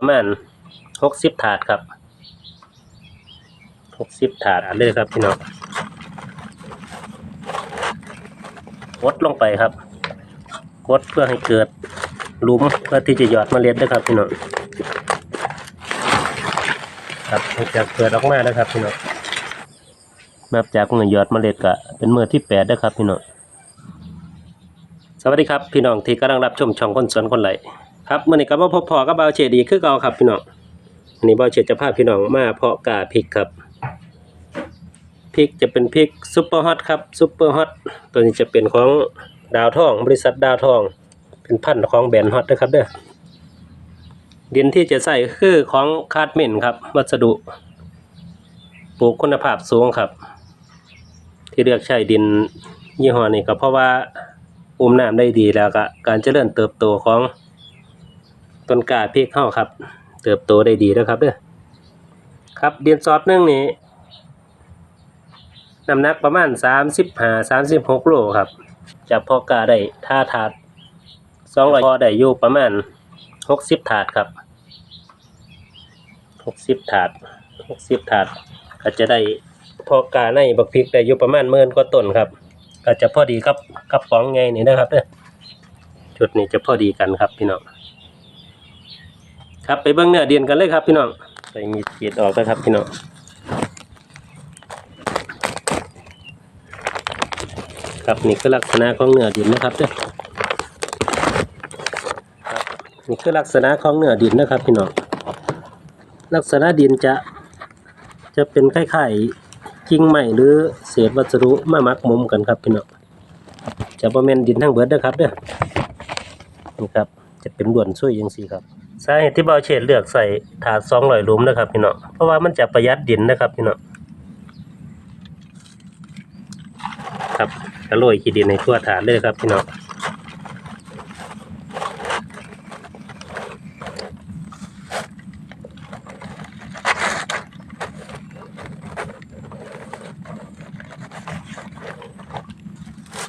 ประมาณหกสิบถาดครับหกสิบถาดเลยครับพี่น้องกดลงไปครับกดเพื่อให้เกิดหลุมเพื่อที่จะหยอดเมล็ดนะครับพี่น้องครับจากเกิดออกมาแล้วครับพี่น้องนับจากเมื่อหยอดเมล็ดก็เป็นเมื่อที่แปดนะครับพี่น้องสวัสดีครับพี่น้องที่กำลังรับชมช่องคนสวนคนไหล ครับเมื่อนี้ก็มาพบพอกับเบาเฉดอีกคือเก่าครับพี่น้องอันนี้เบาเฉดจะพาพี่น้องมาเพาะกาพริกครับพริกจะเป็นพริกซุปเปอร์ฮอตครับซุปเปอร์ฮอตตัวนี้จะเป็นของดาวทอง บริษัทดาวทอง เป็นพันธุ์ของแบรนด์ฮอตนะครับเด้อดินที่จะใส่คือของคาดเมนครับ วัสดุปลูกคุณภาพสูงครับ ที่เลือกใช้ดินยี่ห้อนี้ก็เพราะว่าอุ้มน้ำได้ดีแล้วก็การเจริญเติบโตของ ต้นกาพริกเข้าครับ เติบโตได้ดีแล้วครับเด้อครับเดินซอสนึ่งนี่น้ำหนักประมาณสามสิบห้าสามสิบหกโลครับจะพอกาได้ท่าถาดสองร้อยพอได้อยู่ประมาณหกสิบถาดครับหกสิบถาดหกสิบถาด ก็จะได้พอกาในบักพริกได้อยู่ประมาณหมื่นกว่าต้นครับ ก็จะพอดีกับกับป๋องไงนี่นะครับเด้อจุดนี้จะพอดีกันครับพี่น้อง ครับไปเบิ่งเนื้อเดียนกันเลยครับพี่น้องไปมีขีดออกนะครับพี่น้องครับนี่คือลักษณะของเนื้อดินนะครับเด้อนี่คือลักษณะของเนื้อดินนะครับพี่น้องลักษณะดินจะจะเป็นคล้ายๆกิ่งไม้หรือเศษวัสดุมามักมุมกันครับพี่น้องจะบ่แม่นดินทั้งเบิดเด้อครับเด้อนี่ครับจะเป็นล้วนช่วยจังซี่ครับ สาเหตุที่เบาเฉดเลือกใส่ถาด200หลุมนะครับพี่น้องเพราะว่ามันจะประหยัดดินนะครับพี่น้องครับกระโรยขี้ดินในทั่วถาดเลยครับพี่น้อง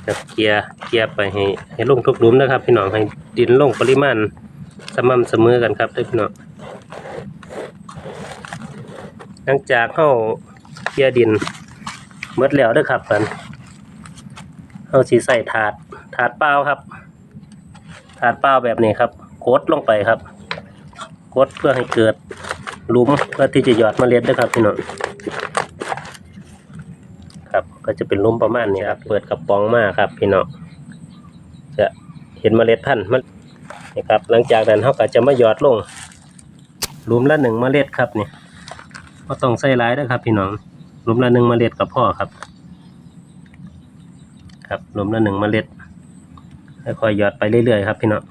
ครับเกียร์เกียร์ไปให้ให้ลงทุกลุมนะครับ พี่น้องให้ดินลงปริมาณ สม่ำเสมอกันครับเด้อพี่น้องหลังจากเข้าเกียดินเมดแล้วเด้อครับกันเอาสีใส่ถาดถาดเปล่าครับ ถาดเปล่าแบบนี้ครับกดลงไปครับกดเพื่อให้เกิดหลุมเพื่อที่จะหยอดเมล็ดเด้อครับพี่น้องครับ ก็จะเป็นลุ่มประมาณนี้ครับ เปิดกระป๋องมาครับ พี่น้องจะเห็นเมล็ดพันธุ์มั นนี่ครับหลังจากนั้นเขาก็จะมาหยอดลงหลุมละหนึ่งเมล็ดครับเนี่ยก็ต้องใส่หลายนะครับพี่น้องหลุมละหนึ่งเมล็ดกับพ่อครับ ครับหลุมละหนึ่งเมล็ดค่อยๆหยอดไปเรื่อยๆครับพี่น้อง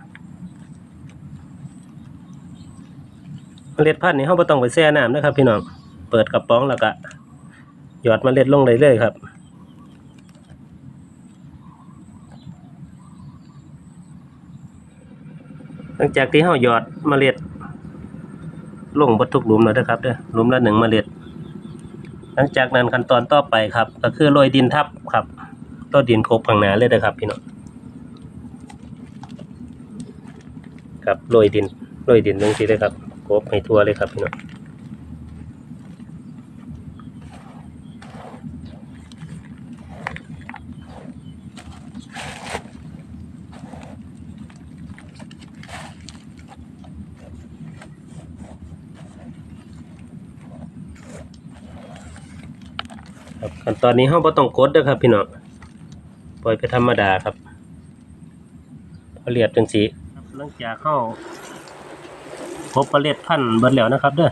เมล็ดพันธุ์นี่เขาไม่ต้องไปแช่น้ำนะครับพี่น้องเปิดกระป๋องแล้วก็หยอดเมล็ดลงเรื่อยๆครับ หลังจากที่เราหยอดเมล็ดลงบดทุกหลุมแล้วนะครับเด้อหลุมละหนึ่งเมล็ด หลังจากนั้นขั้นตอนต่อไปครับ ก็คือโรยดินทับครับต้อดินโคบข้างหน้าเลยนะครับพี่น้องครับโรยดินโรยดินลงทีเลยครับโคบให้ทั่วเลยครับพี่น้อง ครับขั้นตอนนี้เราบ่ต้องกดเด้อครับพี่น้องปล่อยไปธรรมดาครับพอเรียบจังสีหลังจากเข้าพบประเล็ดพันธุ์เบิดแล้วนะครับ เด้อ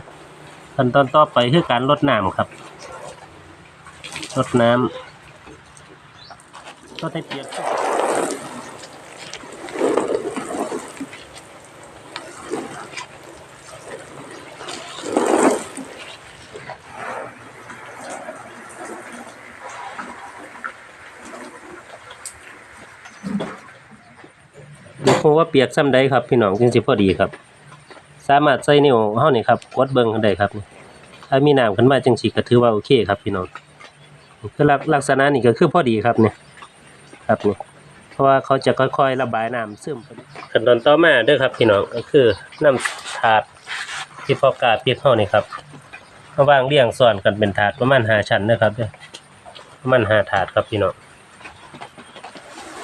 ขั้นตอนต่อไปคือการลดน้ำครับลดน้ำลดให้เปียก ดูคงว่าเปียกซ้ำใดครับพี่น้องจึงสิพอดีครับ สามารถใส่นิ้วเฮานี่ครับกดเบิ่งได้ครับถ้ามีน้ำขึ้นมาจังสิก็ถือว่าโอเคครับพี่น้องคือลักลักษณะนี่ก็คือพอดีครับเนี่ยครับเนี่ยเพราะว่าเขาจะค่อยๆระบายน้ำซึมขั้นตอนต่อมาเด้อครับพี่น้องก็คือนำถาดที่พอกาเปียกเฮานี่ครับมาวางเรียงซ้อนกันเป็นถาดประมาณ5ชั้นนะครับเด้อประมาณ5ถาดครับพี่น้อง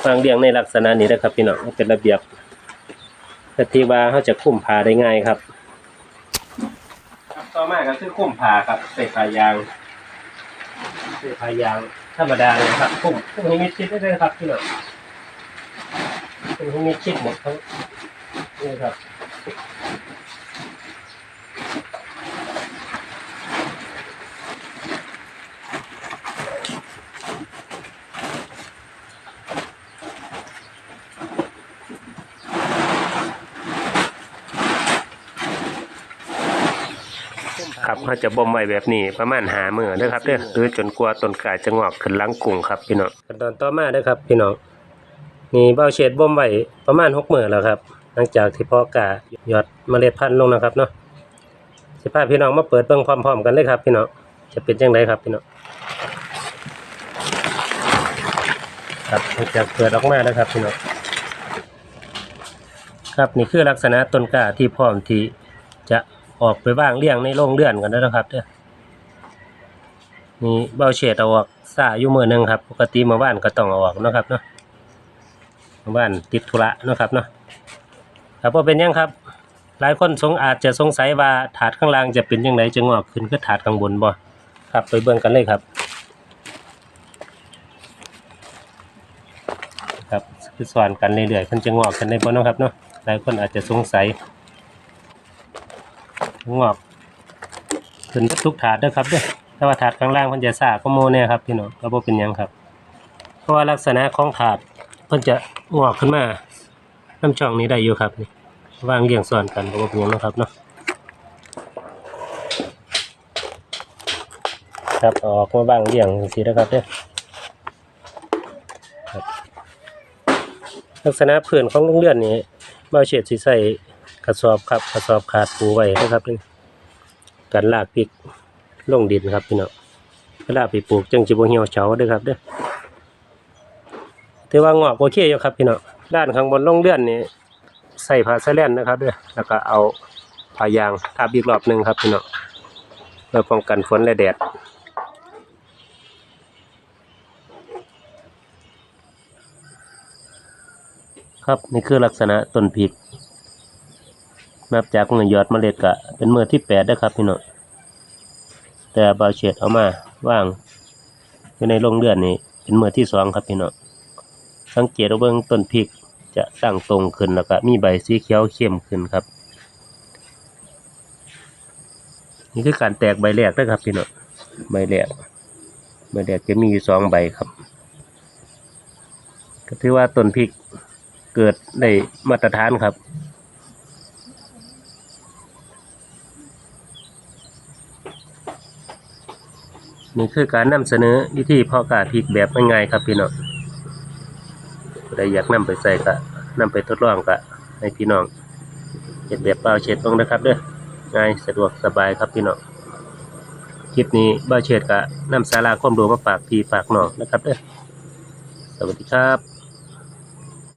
วางเรียงในลักษณะนี้นะครับพี่น้องเป็นระเบียบเพื่อที่ว่าเฮาจะคุ้มผาได้ง่ายครับครับต่อมาก็คือคุ้มผาครับใส่ผ้ายางใส่ผ้ายางธรรมดาเลยครับคุ้มคุ้มให้มิดชิดได้เลยครับพี่น้องคุ้มให้มิดชิดหมดทั้งนี่ครับ ครับเขาจะบ่มไว้แบบนี้ประมาณหามือเด้อครับเด้อหรือจนกว่าต้นกาจะงอกขึ้นหลังกุ้งครับพี่น้องขั้นตอนต่อมาเด้อครับ พี่น้องนี่เบ้าเฉดบ่มไว้ประมาณ6มื้อแล้วครับ หลังจากที่พาะกาหยอดเมล็ดพันธุ์ลงนะครับเนาะสิพาพี่น้องมาเปิดเบิ่งพร้อม ๆ กันเลยครับ พี่น้องจะเป็นจังไดครับพี่น้องครับหลังจากเปิดออกมานะครับพี่น้องครับนี่คือลักษณะต้นกล้าที่พร้อมที่จะ ออกไปว่างเลี้ยงในโรงเรือนกันได้แล้วครับเด้อนี่เบาเฉดเอาออกซาอยู่มือหนึงครับ ปกติเมื่อวานก็ต้องเอาออกนะครับเนาะเมื่อวานติดธุระนะครับเนาะครับว่าเป็นยังครับ หลายคนสงอาจจะสงสัยว่าถาดข้างล่างจะเป็นยังไงจะงอกขึ้นก็ถาดข้างบนบ่ครับไปเบิ่งกันเลยครับ ครับคือสอนกันเรื่อยๆมันจะงอกกันได้บ่เนาะครับเนาะหลายคนอาจจะสงสัย งอกขึ้นทุกถาดด้อครับเด้อแต่ว่าถาดข้างล่างเพิ่นจะซาก็โมเนี่ยครับพี่น้องก็บ่เป็นหยังครับ เพราะว่าลักษณะของถาดเพิ่นจะงอกขึ้นมาน้ำช่องนี้ได้อยู่ครับนี่วางเรียงซ้อนกันก็บ่เป็นหยังเนาะครับเนาะครับออกมาวางเรียงจังซี่นะครับเด้อครับลักษณะพื้นของโรงเรือนนี้บ่าเฉดสิใส กระสอบครับกระสอบขาดปูไว้นะครับนี่การลากพริกลงดินครับพี่น้องเวลาไปปลูกจังจิบเหี่ยวเฉาด้อครับเด้อถือว่างอกโอเคอยู่ครับพี่น้องด้านข้างบนลงเลื่อนนี่ใส่ผ้าแสแลนนะครับเด้อแล้วก็เอาผ้ายางทับอีกรอบหนึ่งครับพี่น้องเพื่อป้องกันฝนและแดดครับนี่คือลักษณะต้นพริก นับจากเงินยอดเมล็ดก็เป็นเมือที่แปดได้ครับพี่น้องแต่บาเฉดเอามาว่างอยู่ในโรงเรือนนี้เป็นเมือที่สองครับพี่น้องสังเกตว่าเบื้องต้นพริกจะตั้งตรงขึ้นแล้วก็มีใบสีเขียวเข้มขึ้นครับ นี่คือการแตกใบแรกนะครับพี่น้องใบแรกใบแรกจะมีอยู่สองใบครับ ก็ถือว่าต้นพริกเกิดได้มาตรฐานครับ นี่คือการนำเสนอวิธีเพาะกาพริกแบบง่ายๆครับพี่น้องใครอยากนำไปใส่ก็นำไปทดลองก็ให้พี่น้องเห็ดแบบเปล่าเช็ดตรงนะครับเด้อง่ายสะดวกสบายครับพี่น้องคลิปนี้เบ้าเช็ดก็นำสาระความรู้มาฝากพี่ฝากน้องนะครับเด้อสวัสดีครับ